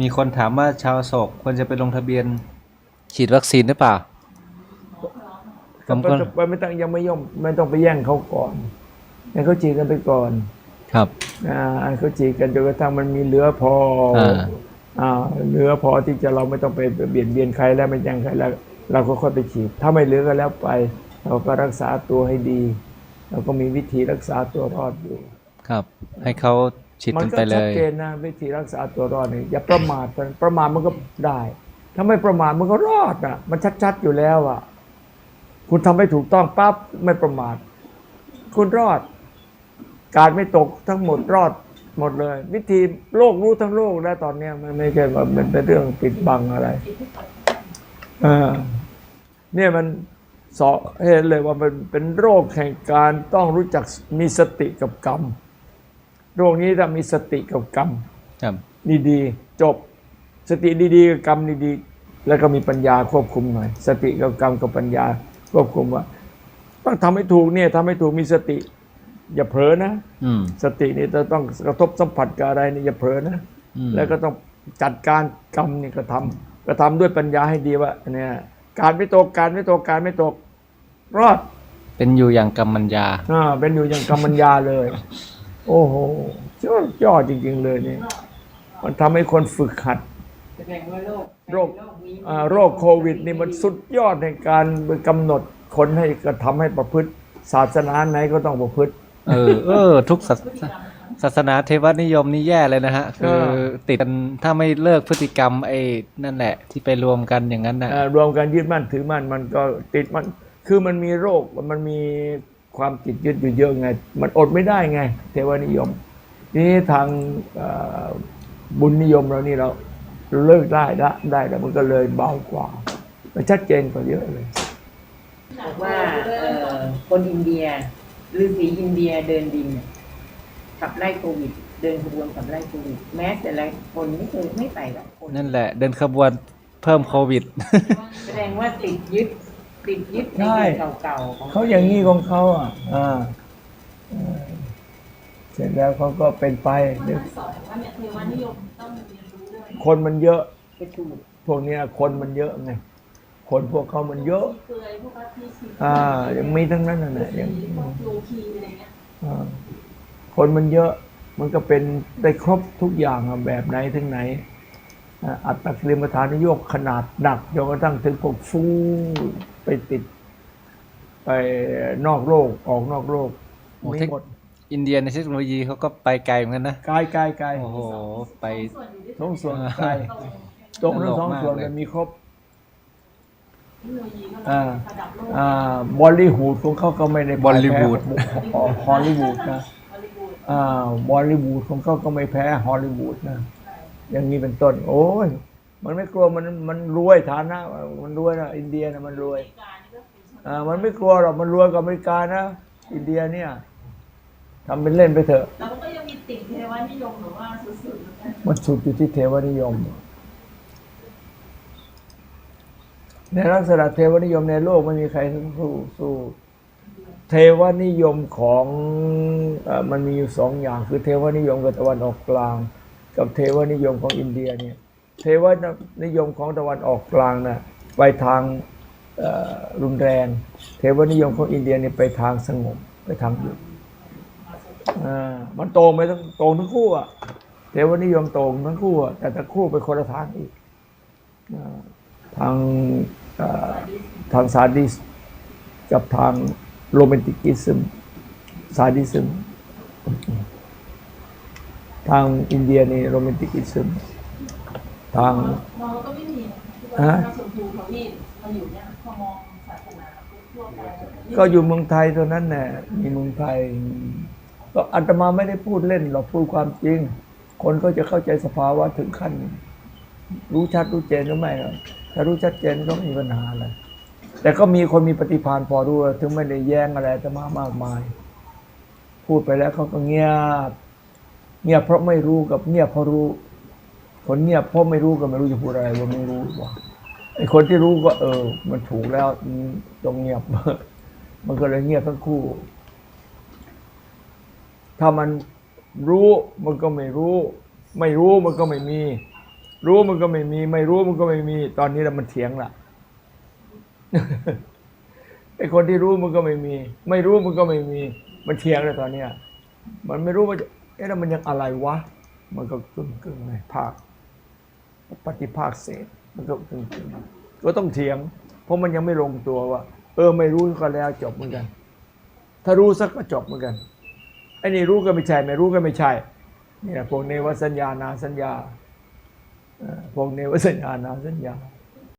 มีคนถามว่าชาวโศกควรจะไปลงทะเบียนฉีดวัคซีนหรือเปล่าผก็มไม่ก็ต้องไม่ต้องยังไม่ย่อมไม่ต้องไปแย่งเขาก่อนให้เขาจีบกันไปก่อนครับอ่าให้เขาจีบกันจนกระทั่งมันมีเหลือพออาอ่าเหลือพอที่จะเราไม่ต้องไปเบียดเบียนใครแล้วไม่แย่งใครแล้ว เราก็ค่อยไปฉีด ถ้าไม่เหลือก็แล้วไป เราก็รักษาตัวให้ดี เราก็มีวิธีรักษาตัวรอดอยู่ ครับ ให้เขา ฉีดมักันก็ไปเลชัดย เจนนะวิธีรักษาตัวรอดนี่อย่าประมาทมันประมาทมันก็ได้ ถ้าไม่ประมาทมันก็รอดอะ มันชัดๆอยู่แล้วอะ คุณทำให้ถูกต้องปั๊บไม่ประมาท คุณรอด การไม่ตกทั้งหมดรอดหมดเลย วิธีโลกรู้ทั้งโลกแล้วตอนเนี้ยมันไม่ใช่ว่ามันเป็นเรื่องปิดบังอะไรเออเนี่ยมันสอเห็นเลยว่ามันเป็นโรคแห่งการต้องรู้จักมีสติกับกรรม โรคนี้ถ้ามีสติกับกรรมครับดีๆจบ สติดีๆกับกรรมดีๆ แล้วก็มีปัญญาควบคุมหน่อย สติกับกรรมกับปัญญาควบคุมว่าต้องทำให้ถูกเนี่ยทำให้ถูกมีสติ อย่าเผลอนะอืมสตินี่จะต้องกระทบสัมผัสกับอะไรนี่อย่าเผลอนะอืมแล้วก็ต้องจัดการกรรมนี่กระทำกระทำด้วยปัญญาให้ดีว่าเนี่ยการไม่ตกการไม่ตกการไม่ตกรอด เป็นอยู่อย่างกรรมัญญาอ่าเป็นอยู่อย่างกรรมัญญาเลย โอ้โหยอดยอดจริง ๆ เลยนี่มันทำให้คนฝึกหัด แสดงว่าโรคโรคโรค นี้อ่าโรคโควิดนี่มันสุดยอดในการกำหนดคนให้กระทำให้ประพฤติ ศาสนาไหนก็ต้องประพฤติ เออเออ ทุกศาสศาสนาเทวนิยมนี่แย่เลยนะฮะ คือเออ ติดกันถ้าไม่เลิกพฤติกรรมไอ้นั่นแหละ ที่ไปรวมกันอย่างนั้นน่ะอ่ารวมกันยึดมั่นถือมั่นมันก็ติดมัน คือมันมีโรคมันมี ความติดยึดอยู่เยอะไง มันอดไม่ได้ไง เทวนิยม ทีนี้ทางเอ่อบุญนิยมเรานี่เราเราเลิกได้ละได้แล้วมันก็เลยเบากว่ามันชัดเจนกว่าเยอะเลยบอกว่าเอ่อคนอินเดียฤาษีอินเดียเดินดินเนี่ยขับไล่โควิด เดินขบวนขับไล่โควิด แม้แต่ละคนไม่เคยไม่ใส่ละคนนั่นแหละ เดินขบวนเพิ่มโควิด แสดงว่าติดยึด ติดยึดในใช่เรื่องเก่าๆของเขาอย่างนี้ของเขาอะอ่าเอ่อเสร็จแล้วเขาก็เป็นไปเดี๋ยวสอนว่าเนี่ยเทวนิยมต้องเรียนรู้ด้วยคนมันเยอะไปถูกพวกเนี้ยคนมันเยอะไง คนพวกเขามันเยอะเกลือพวกลัทธิชีอ่า ยังมีทั้งนั้นน่ะนะยังพวกโลคีอะไรเงี้ยอ่าคนมันเยอะ มันก็เป็นได้ครบทุกอย่างอะแบบไหนถึงไหน อ่าอัตตกิลมฐานโยกขนาดหนักจนกระทั่งถึงพวกฟูไปติด ไปนอกโลกออกนอกโลกโอ้มีเทค หมดอินเดียในเทคโนโลยีเขาก็ไปไกลเหมือนกันนะ กายกายกายโอ้โห ไปส่วนอยู่ที่ท้องส่วนอ่ากายตรงตรงทั้งสองตลกมากส่วนเลยมันมีครบเทคโนโลยีก็อ่าระดับโลกอ่าบอลลีวูดของเขาก็ไม่ได้บอลลีวูดแพ้ฮอลลีวูดนะฮอลลีวูดอ่าบอลลีวูดของเขาก็ไม่แพ้ฮอลลีวูดนะ อย่างนี้เป็นต้น โอ้ยมันไม่กลัวมันมันรวยฐานะ มันรวยนะอินเดียนะมันรวยการนี่ก็คือส่วนอ่ามันไม่กลัวหรอกมันรวยกว่าอเมริกานะอินเดียเนี่ยทำเป็นเล่นไปเถอะแล้วมันก็ยังมีติ่งเทวนิยมหรือว่าสุดๆเหมือนกันมันสุดอยู่ที่เทวนิยม ในลักษณะเทวนิยมในโลกไม่มีใครสู้สู้เทวนิยมของเออมันมีอยู่สองอย่าง คือเทวนิยมกับตะวันออกกลาง กับเทวนิยมของอินเดียเนี่ยเทวนิยมของตะวันออกกลางนะ่ะไปทางรุนแรง เทวนิยมของอินเดียเนี่ยไปทางสงบไปทางหยุดอ่ามันโตไปทั้งโตทั้งคู่อะเทวนิยมโตทั้งคู่อะแต่ทั้งคู่ไปคนละทางอีกอ่าทางอ่อทางซาดิสกับทางโรแมนติกิซึมซาดิซึม ทางอินเดียนี่โรแมนติกิซึมทางมองก็ไม่มีที่ฮะว่าชมพูเขานี่มาอยู่เนี่ยพอมองศาสนาทั่วไปก็อยู่เมืองไทยเท่านั้นแหละมีเมืองไทยก็อาตมาไม่ได้พูดเล่นหรอกพูดความจริง คนก็จะเข้าใจสภาวะถึงขั้น รู้ชัดรู้เจนหรือไม่หรอกถ้ารู้ชัดเจนก็ไม่มีปัญหาอะไรแต่ก็มีคนมีปฏิภาณพอรู้ถึงไม่ได้แย้งอะไรอาตมามากมาย พูดไปแล้วเขาก็เงียบ เงียบเพราะไม่รู้กับเงียบเพราะรู้ คนเงียบเพราะไม่รู้ก็ไม่รู้จะพูดอะไรว่าไม่รู้ว่าไอ้คนที่รู้ก็ เออ มันถูกแล้วต้องเงียบ มันก็เลยเงียบทั้งคู่ ถ้ามันรู้มันก็ไม่รู้ ไม่รู้มันก็ไม่มี รู้มันก็ไม่มี ไม่รู้มันก็ไม่มี ตอนนี้เรามันเถียงละไอ้คนที่รู้มันก็ไม่มี ไม่รู้มันก็ไม่มี มันเถียงเลยตอนเนี้ยมันไม่รู้ว่า เอ๊ะแล้วมันยังอะไรวะ มันก็กึ่งกึ่งๆไงภาค ปฏิภาคเศษมันก็กึ่งกึ่งๆก็ต้องเถียง เพราะมันยังไม่ลงตัวว่า เออไม่รู้ก็แล้วจบเหมือนกัน ถ้ารู้สักก็จบเหมือนกันไอ้นี่รู้ก็ไม่ใช่ ไม่รู้ก็ไม่ใช่เนี่ยพวกเนวสัญญานาสัญญาพวกเนวสัญญานาสัญญา